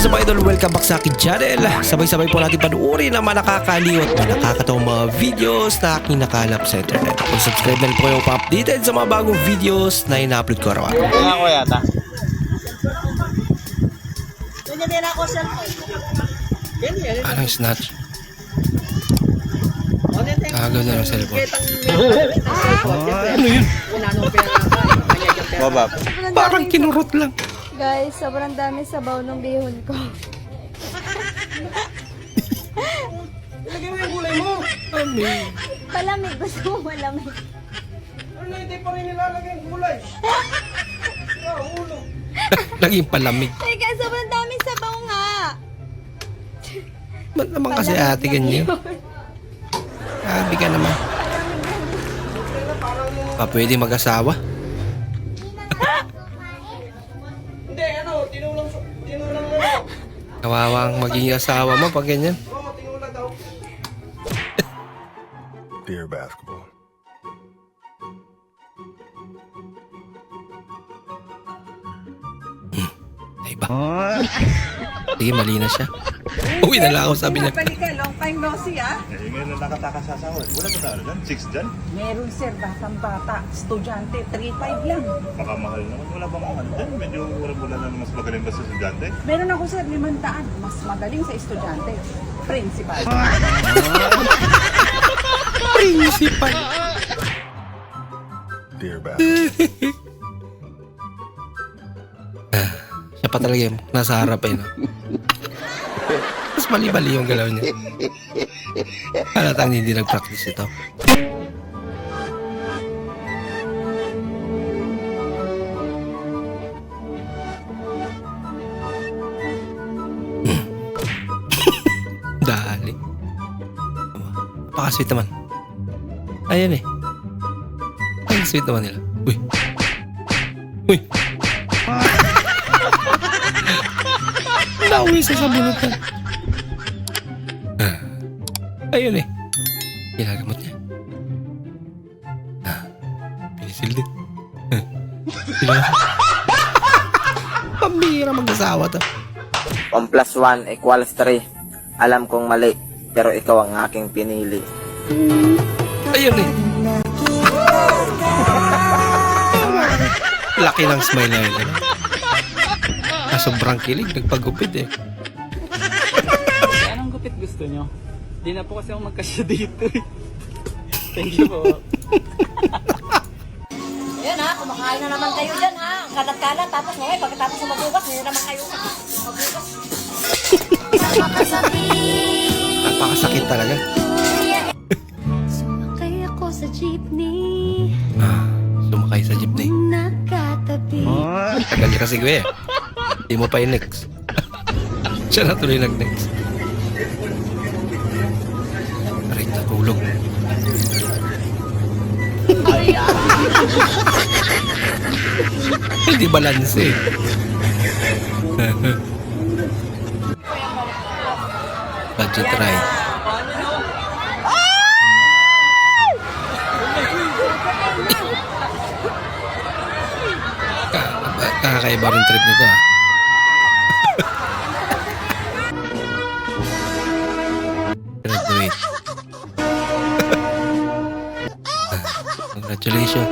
What's up mga idol? Welcome back sa akin channel. Sabay-sabay po natin panuorin ang mga nakakaliw at mga nakakatawang mga videos na aking nakalap sa internet. Kung subscribe na rin po kayo pa-updated sa mga bagong videos na ina-upload ko araw-araw. Nga ko yata. Ganyan ako cellphone. Ganyan. Anong snatch? Kagaw na ng cellphone. Ano yun? Wala. Baba. Parang kinurot lang. Guys, sobrang dami sabaw ng bihon ko. Ilagay mo yung gulay mo. Palamig, gusto mo malamig. Ano, hindi pa rin nilalagay yung gulay. Ah, ulo. Naging palamig. Ay guys, sobrang dami sabaw nga. Ba't naman kasi ate ganyan? Sabi ka naman. Pa pwede mag-asawa? Kawawang maging asawa mo pag ganyan. Dear basketball. Ay ba? Sige, mali na siya. Uwi na lang ako, sabi niya. No see, ah. Eh, ngayon na nakatakas sa sahod. Wala ba tayo dyan? Six dyan? Meron sir, batang bata, estudyante, 3-5 lang. Baka mahal naman. Wala bang mahal dyan? Medyo wala na mas magaling ba sa estudyante? Meron ako sir, limandaan. Mas magaling sa estudyante. Principal. Principal. Dear basketball. Siya pa talaga yung nasa harap eh, no? Mali-mali yung galaw niya. Halatang hindi nag-practice ito. Dali. Napaka-sweet naman. Ayan eh. Ang sweet naman nila. Uy. Uy. Nauwi sa sabunutan. Ayun eh. Ginagamot niya. Ah. Pinisil din. Ah. Sila. Pambira mag-asawa to. 1 plus 1 equals 3. Alam kong mali, pero ikaw ang aking pinili. Ayun eh. Laki ng smile na yun. Ano? Ah, sobrang kilig. Nagpagupit eh. Anong gupit gusto nyo? Di na po kasi ako magkasya dito eh. Thank you po. Ayan ha, kumakain na naman kayo dyan ha. Ang kalat-kalat. Tapos ngayon, pagkatapos na magbukas, hindi naman kayo magbukas. Napakasakit talaga. Sumakay ako sa jeepney, Ah, sumakay sa jeepney. nakatabi. Tagal niya kasi kuya. Hindi mo pa i-next. Siya na tuloy nag-next. Natulog. Hindi balance eh. Budget ride. Ka- Kakakaiba rin trip nito ah. Graduate. Congratulations.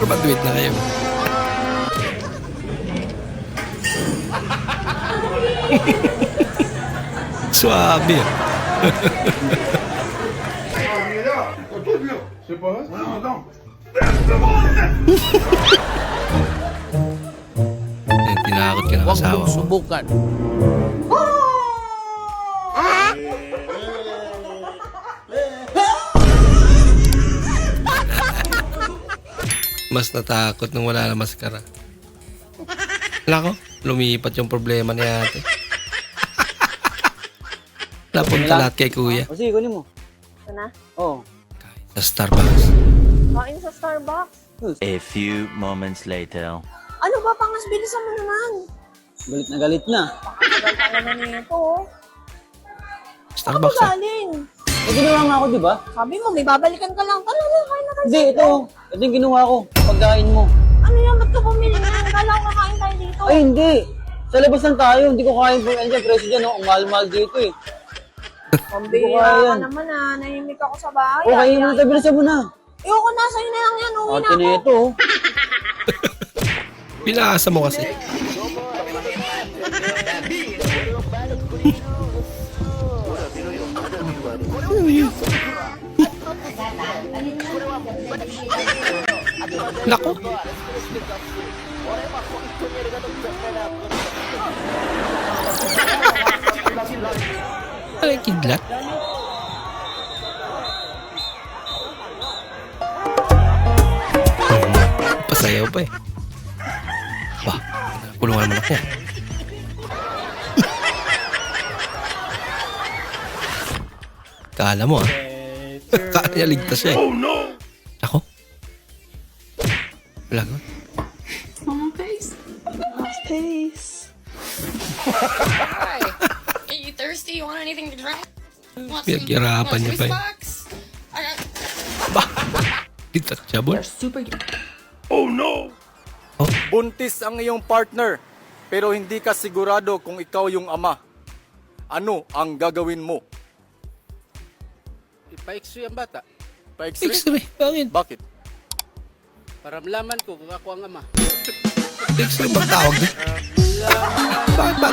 Graduate na kayo. Suabe ah. Eh, Tinakot ka ng asawa mo. subukan. Mas natakot nung wala na maskara. Wala ko, lumipat yung problema ni ate. Napunta lahat kay kuya. O sige, kunin mo. Ito na. Oo. Sa Starbucks. Kain sa Starbucks. A few moments later. Ano ba, pangas bilisan mo naman. Galit na galit na. Pa naman nito. oh. Starbucks ah. Galing. Eh, ginawa nga ako, di ba? Sabi mo, may babalikan ka lang. Tara na, kain na tayo. Hindi, ito. Ito yung ginawa ko. Pagkain mo. Ano yan, ba't ka bumili na? Kala ko kakain tayo dito. Ay, hindi. Sa labas lang tayo, hindi ko kaya po yan dyan. Presyo dyan, oh. Ang mahal-mahal dito eh. Pambira Kaya ka yan. naman ah. Nahimik ako sa bahay. O, kayo ah. muna tayo, bilisan mo na. Ayoko na, sa'yo na lang yan. Uwi na Ate ako. nito, oh. Pinaasa mo kasi. Nako. Ay, kidlat. Pasayaw pa eh. Ba, kulungan naman ako. Kala mo ah. Kala niya ligtas siya eh. Oh no! Ako? Wala ko. Are you thirsty? You want anything to drink? Want some- Pinaghirapan want niya a pa eh. box? I got Ba? Detachable? Buntis ang iyong partner, pero hindi ka sigurado kung ikaw yung ama. Ano ang gagawin mo? Ipa-x-ray ang bata. Pa-x-ray? X-ray. Bakit? Bakit? Para malaman ko kung ako ang ama. X-ray bang tawag? Bakit ba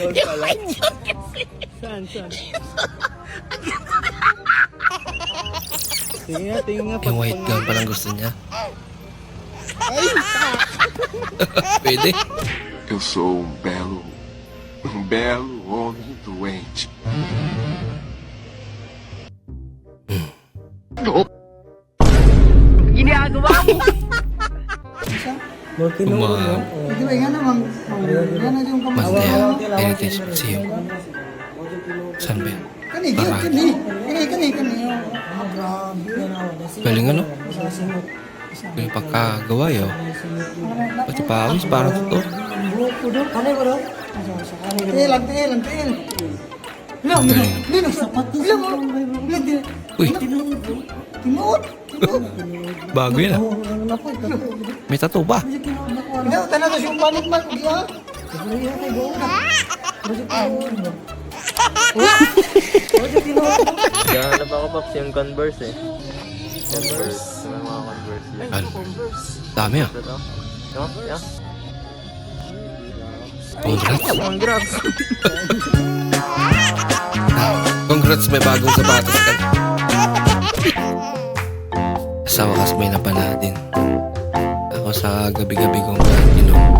Gown kasi. Saan, saan? tingin nga, tingin nga. Yung white gown palang gusto niya. Pwede. Eu sou um belo, um belo homem doente. Umam. Mandel, Heritage Museum. Saan ba yan? Parang. Galing ano? Galing pagkagawa yun. Pati pawis, parang totoo. Galing. Uy. Bago yan ah. May tattoo ba? Gahanap ako Paps yung Converse eh. Converse. May mga Converse. Ano? Dami ah. Ito? Yung? Yung? Congrats. Congrats! Congrats, may bagong sapatos ka. Sa wakas may napala din. Ako sa gabi-gabi kong inom.